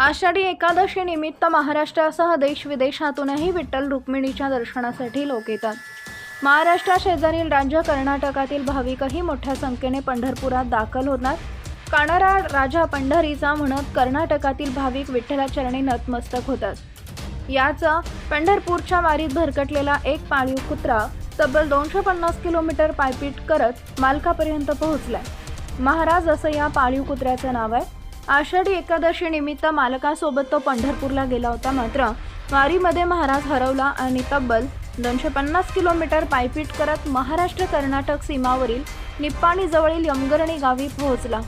आषाढी एकादशी निमित्त महाराष्ट्रासह देश विदेशातूनही विठ्ठल रुक्मिणीच्या दर्शनासाठी लोक येतात. महाराष्ट्रा शेजारील राज्य कर्नाटकातील भाविकही मोठ्या संख्येने पंढरपुरात दाखल होतात काणारा राजा पंढरीचा म्हणत कर्नाटकातील भाविक विठ्ठलाचरणी नतमस्तक होतात. याचा पंढरपूरच्या वारीत भरकटलेला एक पाळीव कुत्रा तब्बल दोनशे पन्नास किलोमीटर पायपीट करत मालकापर्यंत पोहोचलाय. महाराज असं या पाळीव कुत्र्याचं नाव आहे. आषाढी एकादशी निमित्त मालकासोबत तो पंढरपूरला गेला होता मात्र वारीमध्ये महाराज हरवला आणि तब्बल दोनशे पन्नास किलोमीटर पायपीट करत महाराष्ट्र कर्नाटक सीमावरील निप्पाणीजवळील यमगरणी यमगर्णी गावी पोहोचला.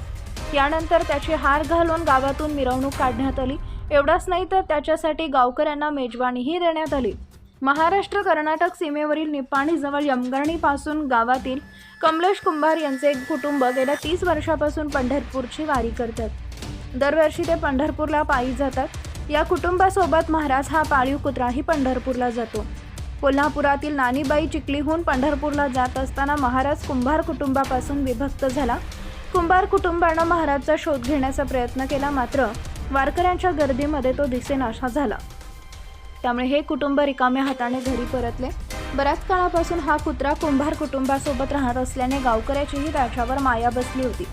यानंतर त्याची हार घालून गावातून मिरवणूक काढण्यात आली. एवढाच नाही तर त्याच्यासाठी गावकऱ्यांना मेजवानीही देण्यात आली. महाराष्ट्र कर्नाटक सीमेवरील निप्पाणीजवळ यमगर्णीपासून गावातील कमलेश कुंभार यांचे एक कुटुंब गेल्या तीस वर्षापासून पंढरपूरची वारी करतात. दरवर्षी ते पंढरपूरला पायी जातात. या कुटुंबासोबत महाराज हा पाळीव कुत्राही पंढरपूरला जातो. कोल्हापुरातील नानीबाई चिखलीहून पंढरपूरला जात असताना महाराज कुंभार कुटुंबापासून विभक्त झाला. कुंभार कुटुंबानं महाराजचा शोध घेण्याचा प्रयत्न केला मात्र वारकऱ्यांच्या गर्दीमध्ये तो दिसेनाशा झाला. त्यामुळे हे कुटुंब रिकाम्या हाताने घरी परतले. बऱ्याच काळापासून हा कुत्रा कुंभार कुटुंबासोबत राहत असल्याने गावकऱ्याचीही त्याच्यावर माया बसली होती.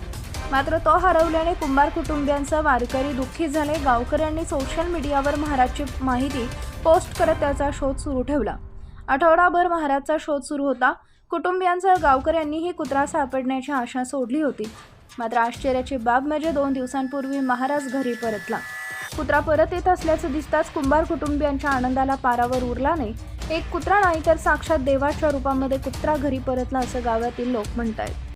मात्र तो हरवल्याने कुंभार कुटुंबियांचा वारकरी दुःखी झाले. गावकऱ्यांनी सोशल मीडियावर महाराजची माहिती पोस्ट करत त्याचा शोध सुरू ठेवला. आठवडाभर महाराजचा शोध सुरू होता. कुटुंबियांचा गावकऱ्यांनीही कुत्रा सापडण्याची आशा सोडली होती. मात्र आश्चर्याची बाब म्हणजे दोन दिवसांपूर्वी महाराज घरी परतला. कुत्रा परत येत असल्याचं दिसताच कुंभार कुटुंबियांच्या आनंदाला पारावर उरला नाही. एक कुत्रा नाही तर साक्षात देवाच्या रूपामध्ये कुत्रा घरी परतला असं गावातील लोक म्हणत आहेत